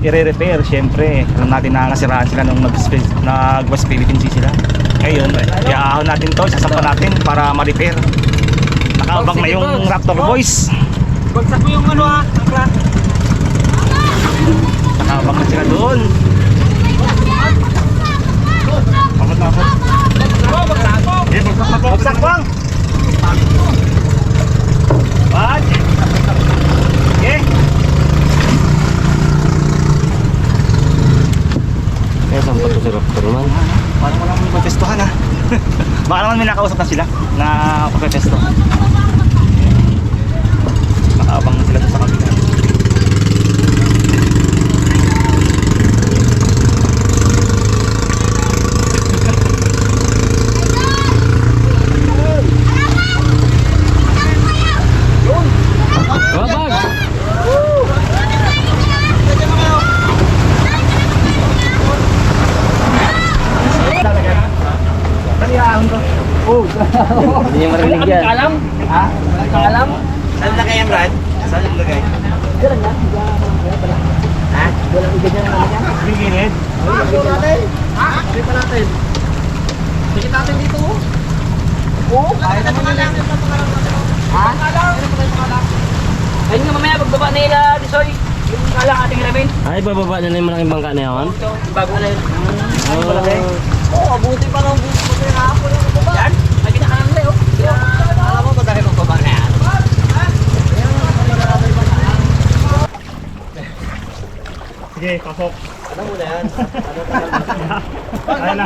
i-repair syempre. Alam natin na nasiraan sila nung nag- nag-West Philippine Sea sila. Ngayon, iaahon natin to, isasampa natin para ma-repair. Nakaabang na yung Raptor boys. Bagsak mo yung ano ha. Nakaabang na sila doon. Abot na abot. Eh, bagsak na po. Bagsak bang? What? Okay. Eh, saan pa ito si Raptor man? Parang walang magpestuhan ha. Baka naman may nakausap na sila na pagpesto. Nakaabang na sila doon sa kabila. Babag! Kaliyahan ko. Oh, Hindi niya marinig yan. alam? Ha? Alam? Saan lagay yan, Brad? Saan yung lagay? Ha? Bigilid. Tikit natin dito. Oo. Kaya naman lang. Ha? Ayun nga mamaya pagbaba nila, Disoy. Yung kala ating ramen. Ay, bababa na na yung malaking bangka na yan. Bago na yun. Oh. Oo, abuti pa ng buti na ako yung baba. Yan. Lagi na kanan tayo. Alam mo ba dahil magbaba na yan? Sige, pasok. Ano mo na yan? Ayun na.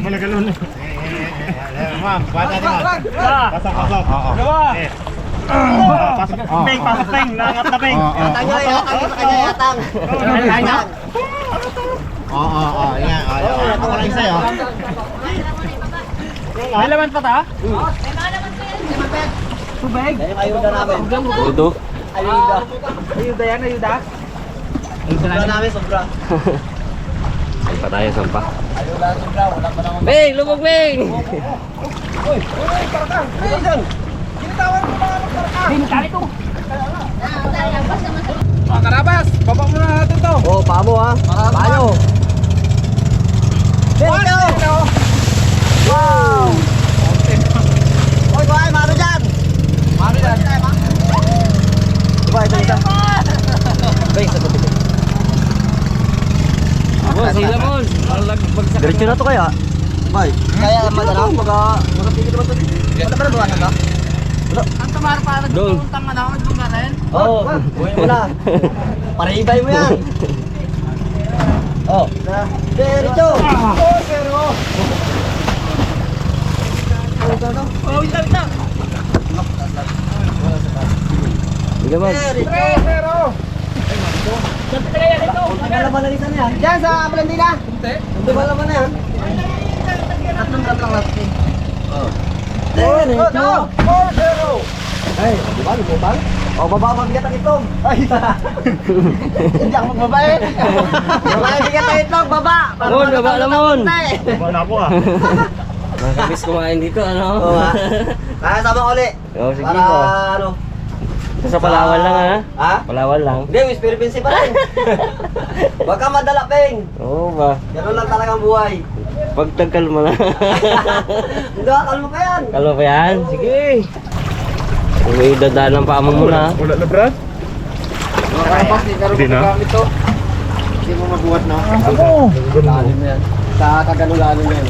Malagalon eh. Ma'am, bata din. Pasok, pasok. Oo. Eh. Pasok. Peng, pasok, peng. Nangat na peng. Yatang nyo, yatang sa kanya, yatang. Yatang. Oo, oo, oo. Yan, oo. oo. Ako lang isa, oh. May laman pa ta? Kaya ayuda namin. Udo. Ayuda. Ayuda yan, ayuda. Sobra namin, sobra. Ay, pa tayo, saan pa? Ayuda, sobra. Wala pa naman. Beng! Lumog, Beng! Mga karabas, baba muna natin to. Oo, pamo ha. Paano? Dito! Wow! Oy, kuhay, mano dyan! Mano dyan? Diba, ito, ito. Bang, sa tabi. Oh, sila mon! Bagsak. Diretso na to kaya? Bay. Kaya madala, maga magapili naman to dito. Wala ba na buwasan ka? Ang tumar para Doon. nagpuntang ano, nagpunta rin. Oo. Buhay mo na. Paribay mo yan. Oh. Diretso. Oh, pero. Oh, wait lang, wait lang. Sige, man. Diretso. Sabi talaga yan, ito. Tagal naman na rin yan. Diyan sa Blandina. Hindi. Hindi ba naman na yan? Tatlong grab lang natin. Oh. Diretso. Oh, zero. Ay, di ba? Lubang? O, baba mabigat ang itong. Ay, hindi ako magbabae. Baba mabigat ang itong, baba. Mon, baba na, Mon. Baba na ako ah. Nakakabis kumain dito, ano? Oo, ha? Kaya sama uli. Oo, sige Para, po. ano? Ito sa Palawan lang, ha? Ha? Palawan lang. Hindi, Miss Philippines pa rin. Huwag ka madala, Peng. Oo ba? Ganun lang talagang buhay. Pag tagkalma na. Hindi, kalma pa yan. Kalo pa yan? Sige. May dadaan ng paamo mo na. Wala na, Brad? Hindi na. Hindi mo mabuhat na. Ako. Lalim na yan. Sa kagano lalim na yan.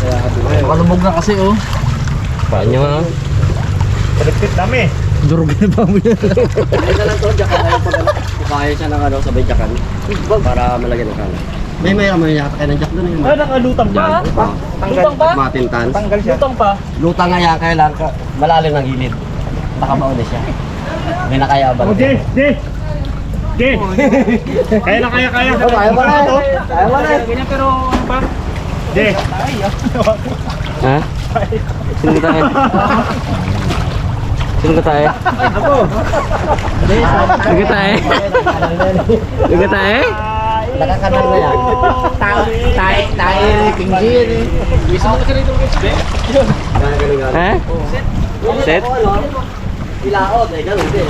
Kaya, Malumog na kasi, oh. Paano ha? Palikpit dami. Durugin pa mo yan. Hindi na lang to, jakan na lang pag. Kukaya siya ng ano, sabay jakan. Para malagyan ng kanan. May may may nakakaya ng jack doon. eh. Ah, nakalutang pa. Lutang pa? Matintans. Tanggal siya. Lutang pa? Lutang nga yan, kaya lang ka- malalim ng gilid. Nakabaon na siya. May nakaya ba? Oh, Jay, Jay. Sige. Kaya na, kaya, kaya. Kaya mo na. Kaya mo na. Ganyan pero ano ba? Sige. Ha? Sino tayo? Sino ka tayo? Sino ka tayo? Sino ka tayo? Nakakanal na yan. Tayo, tayo, King G yan eh. Ha? Set? Ilaot, eh, ganun din.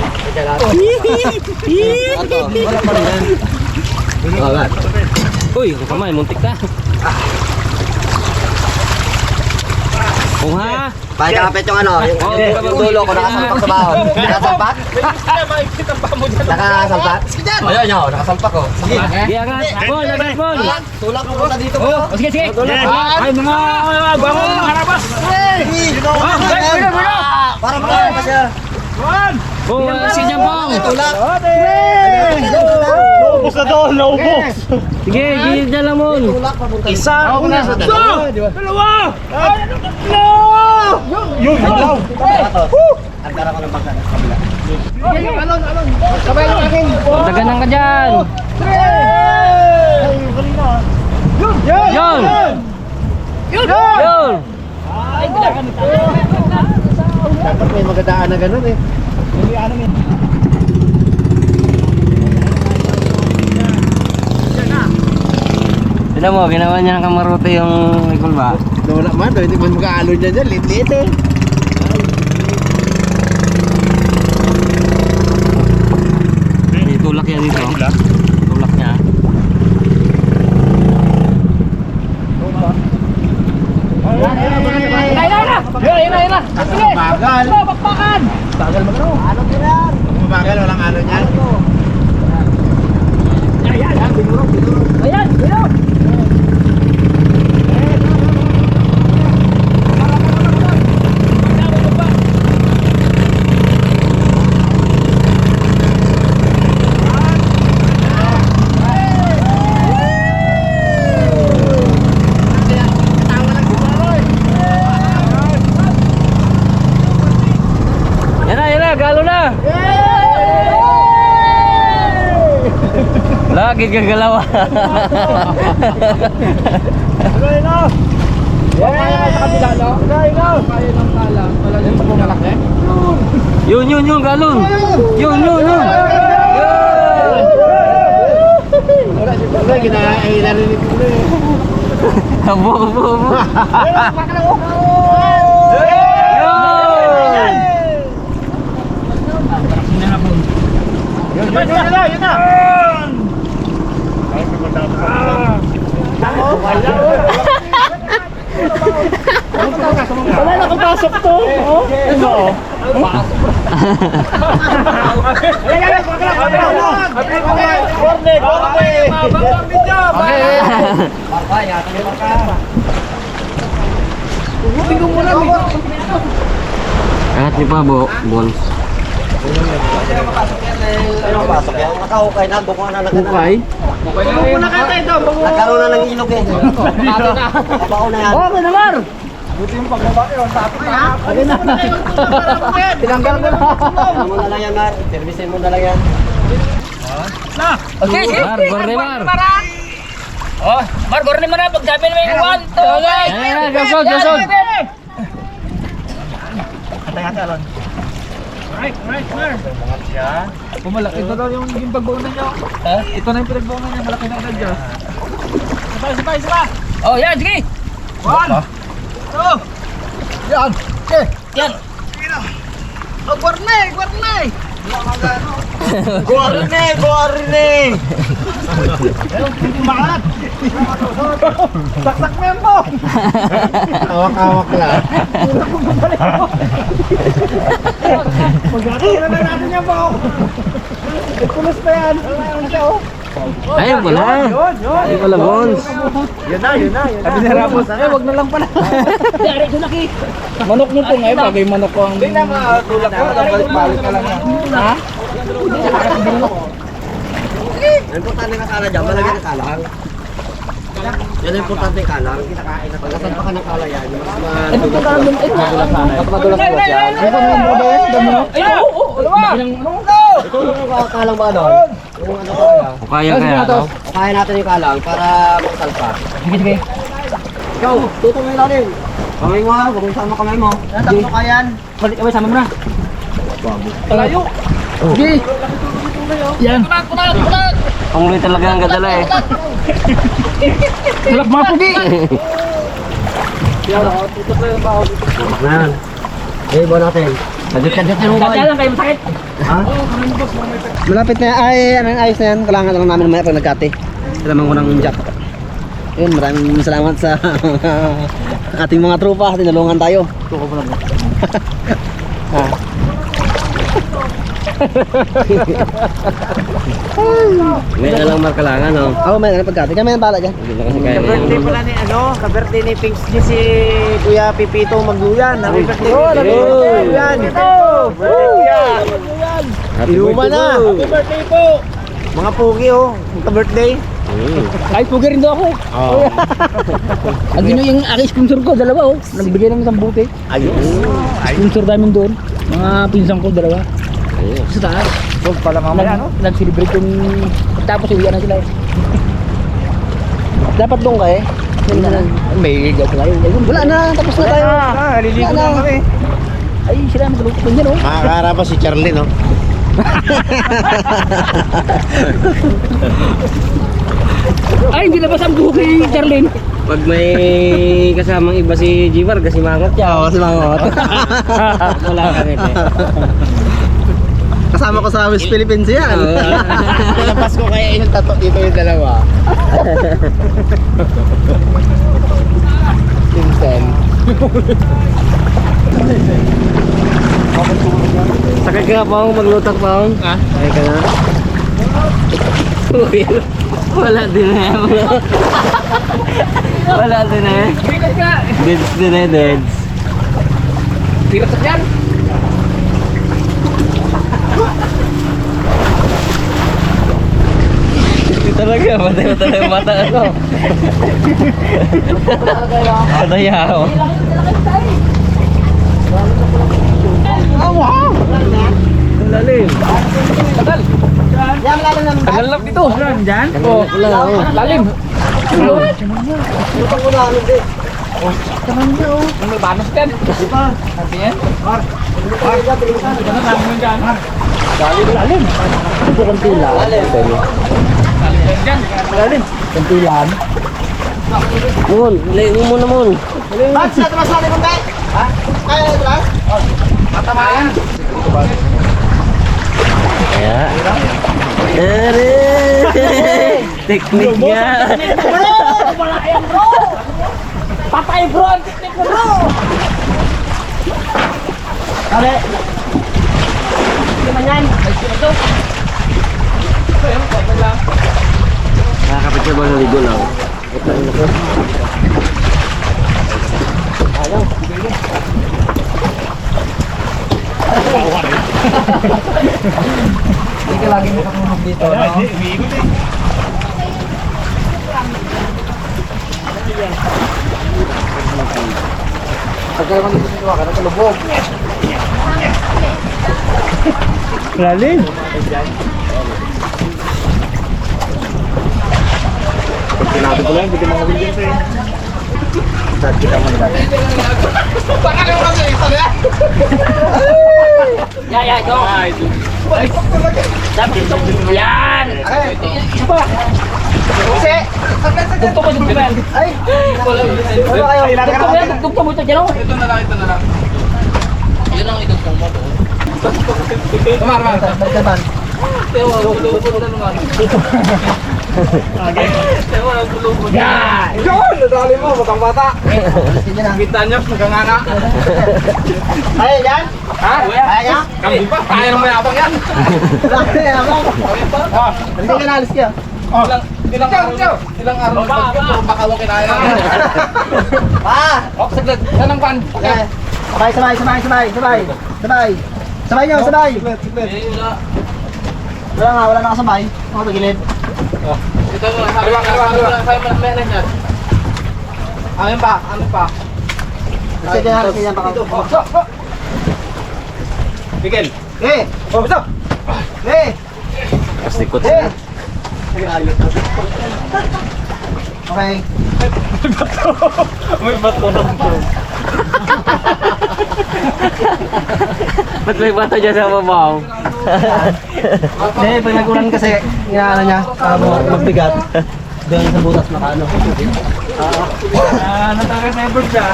Ato, wala pa rin yan. Uy, kamay, muntik ka. Oh ha? Pakikapit yung ano, yung, Oh, yung, yung dulo ko nakasalpak sa bahon. Nakasalpak? Nakasalpak? Ayun nyo, nakasalpak ko. Sige. Sige, angat. Bol, angat, bol. Tulak mo punta dito bro. Sige, sige. Sige. Ay, mga bango mga harabas. Para makaya pa siya. Oh, si Jambong. Tulak. Naubos na doon, naubos. Sige, gilid na papunta dito. Isa, una, dalawa, tatlo. Yun, yun daw. Antara ko ng bangka sa kabila. Daganan ka dyan. Yun! Yun! Dapat may magadaan na ganun eh. Tignan mo, ginawa niya ng kamarote yung Nicole ba? Wala man, hindi man mag-aalon niya dyan. Lit-lit eh. May tulak yan dito. Tulak niya. Ayun na, ayun na. Ayun na, ayun na. Sige. Bagal. Oh, bakbakan. Mabagal, walang alon yan. Ayan, ayun. Yan na, yan na, galo na! Lagi gagalaw. Yun, yun, yun, galon. Yun, yun, yun. Wala, ginailan rin ito eh. Abo, abo, abo. Yun! Yun, yun na, yun na. Wala na kapasok to. Oh. Ano? Corne, corne. Barka, yata yung barka. Angat niyo pa, bo, Bons. Ano ang pasok yan? Nakahukay na, bukuha na nagkaroon. Muna ka tayo doon. Nagkaroon na ng ilog eh. Kabaw na yan. Okay naman. Ano mo na lang yan, Mar. Servisin mo na lang yan. Okay, sige. Mar, gorne, Mar. Oh, Mar, gorne mo na. Pagsabi mo yung one, two, three. Ayan, ayan, gasod, gasod. Antay ate, Alon. Right, right, Mar. Yan. Pumalaki ito daw yung, yung pagbuunan nyo. Ito na yung pinagbuunan niya, malaki na agad dyan. Sabay, sabay, sabay. Oh, yan, sige. Yan! Okay! Yan. Guarne, guarne! Awak-awak lang. Ayun pala. Ayun pala, Bons. Yun na, yun na, yun na. Sabi ni Ramos, eh, wag na lang pala. Yari, ito laki. manok mo po ngayon, bagay manok ko ang... Hindi na matulak ko, balik-balik ka lang. Ha? Ang importante na kala dyan, malagyan ng kalang. Yan ang importante yung kalang. Pag nasalpa ka ng kala yan, yung mas madulas Pag madulas po siya. Ano ba yung ba yan? Dami mo? Ay, oo, dalawa. Ito yung kalang ba doon? Kung ano talaga. O kaya kaya no? O kaya natin yung kalang para magsalpa. Sige, sige. Ikaw, mo lang din. Kamay mo ha, huwag mong sama kamay mo. Tatlo kayan. Balik kami, sama mo na. Talayo. Sige. Yan. Kunat, kunat, kunat. Ang ulit talaga ang gadala eh. Sarap mga pugi. Na yan. Eh, buwan natin. Kadit-kadit yung Kaya lang kayo masakit. Malapit na ay, ano yung ayos na yan. Kailangan lang namin mamaya pag nagkati. Salamat ko ng jack. Yun, maraming salamat sa ating mga tropa. Tinulungan tayo. Tuko pa lang. ah. May na lang markalangan no? Ako, may ano pagkati. Kaya may bala dyan. Hindi na kasi kaya na Birthday yan. pala ni ano, ka-birthday ni Pinks G si Kuya Pipito Magluyan. Happy birthday. Oh, Happy happy birthday, birthday. Magluyan. Birthday kuya. Happy Inuman na. Happy birthday po. Mga pugi oh, ka-birthday. Mm. Ay, pugi rin daw ako. Oh. Ang gino yung aking sponsor ko, dalawa oh. Nagbigay ng isang buti. Ayun. Sponsor namin doon. Mga pinsan ko, dalawa. Sa taas. Huwag pala mamaya no. Nag, nag-celebrate yung... Tapos uwian na sila. eh. Dapat doon ka eh. Na lang. May pa kayo. Ayun, Wala na, tapos na tayo. Ah, naliligo Wala na na. kami. Ay, sila magluto ko dyan oh. Makakaharap pa si Charlie, no? Ay, hindi labas ang buhok ni Charlene. Pag may kasamang iba si Jivar, kasi mangat siya. Oo, kasi mangot. Wala ka rin eh. Kasama ko sa West Philippines yan. Nalapas ko kaya yung tato dito yung dalawa. Pinsan. Sakay ka pa akong maglutak pa akong. Ha? Sakay ka na. Wala din eh. Wala din eh. Bigat ka. Deads din eh, deads. Bigat sa yan. Talaga, patay na talaga yung mata ano. Patay ako. Lalim. Tagal. Yan, malalim naman. Tagal lang dito. Diyan? Oh, Wala ako. lalim. Lutang ko namin din. Yung may banos yan. Di ba? Sabi yan. Lalim, lalim. Ito kang tila. Lalim dyan. Lalim. Kantilan. Mun, layo mo muna mun. Ba't sa atras natin kung tayo? Ha? Kaya na atras? Matamayan. Kaya. Ere! Teknik nga. Bro! Wala yan bro! Patay bro! Ang teknik bro! Kali. Hindi man yan. Ay, sino to? Ito yun, patay lang. Nakakapit siya ba ng ligo lang? Hindi ka lagi makatulog dito. No? di, umiikot eh. Pagka naman dito sinuwa ka, nagkalubog. Lalim. Pag ko lang, hindi mga Williams eh. Sad kita mo nila. Yeah, yeah, go. Dapat ito. Yan! Isa pa. Kasi, Dugto mo, dugto mo yan. ay, wala kayo. Dugto mo yan, dugto mo ito dyan. Oh. Dagdagan. Yan! Yun! Nadali mo, batang bata. Kita niyo, magkanganga. Kaya yan? Ha? Kaya yan? Kami pa, kaya ng mayabang yan. Kaya yan. Oh, Hindi ka naalis ka. ilang, ilang araw, ilang araw na pagkito, baka mo kinaya na. Ah! Oh, saglit, yan ang. Okay. Sabay, sabay, sabay, sabay, sabay. Sabay. Sabay nyo, sabay. Wala nga, wala na kasabay. Mga tagilid. Ito, kaliwa, kaliwa, kaliwa. Amin pa, amin pa. Sige na, sige na, baka. Oh, stop, stop. Miguel. Eh! Oh, stop. Eh! Kastikot. Okay. May bato na po. Ba't may bata dyan sa mabaw? Hindi, pag nagulan kasi, inaano niya, um, magbigat. Doon sa butas nakaano. Ah, natakas na yung bird siya.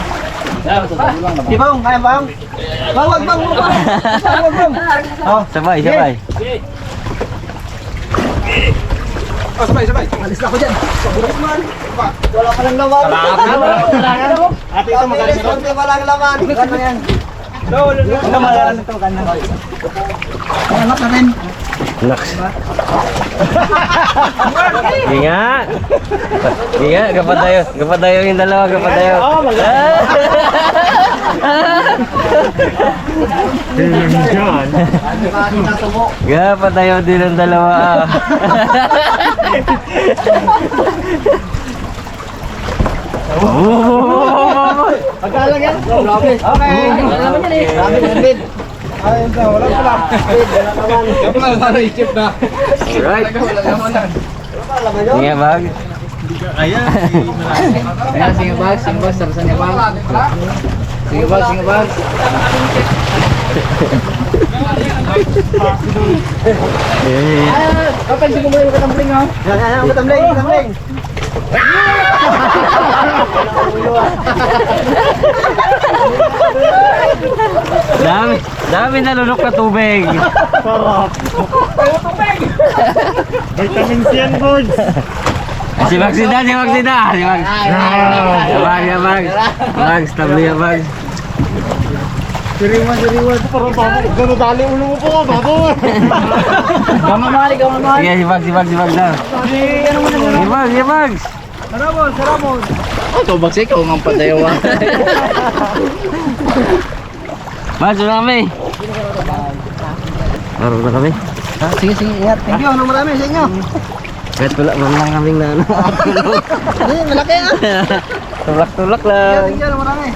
Di ba, kaya ba? Bang, wag bang, wag bang. Wag bang. Oh, Sabay, sabay. oh, sabay, sabay. Alis na ako dyan. Sa butas man. Wala pa lang laman. Ate ito magaling sa Konti pa lang laman. Ano yan? Ito magaling ito. Anak natin. Naks. Hindi nga. Hindi nga, kapadayo. Kapadayo yung dalawa, kapadayo. Oo, Diyan. Kapadayo din ang dalawa. Oh! Pagkalang yan. Grabe. Okay. Wala naman yan eh. Grabe na bid. Ayun ka, wala pala. Wala pala na. Wala naman na. Hindi nga, bag. Ayan, sige bag, sige bag, sarasa niya bag. Sige bag, sige bag. Eh. Kapansin ko mo yung katambling ha? Yan, yan, yan. Katambling, katambling. Dami, dami nalunok na tubig. Vitamin C yan, Gords. Si Magsida, si Magsida. Si Mags. Abag, abag. Mags, tabli abag. Siriwan, siriwan. Parang babo. Gano'n dali ulo mo po, babo. Gamamali, gamamali. Sige, si Mags, si Mags, si Mags na. Si Mags, si Mags. Saramon, saramon. Oh, ito bagsik, ikaw nga padayawa. Mags, wala kami. Meron na kami. Ah, sige, sige, ingat. Thank you, ano marami sa inyo. Kahit wala, wala lang kaming na ano. Malaki ah. Tulak-tulak Yeah, lang. thank you, ano marami.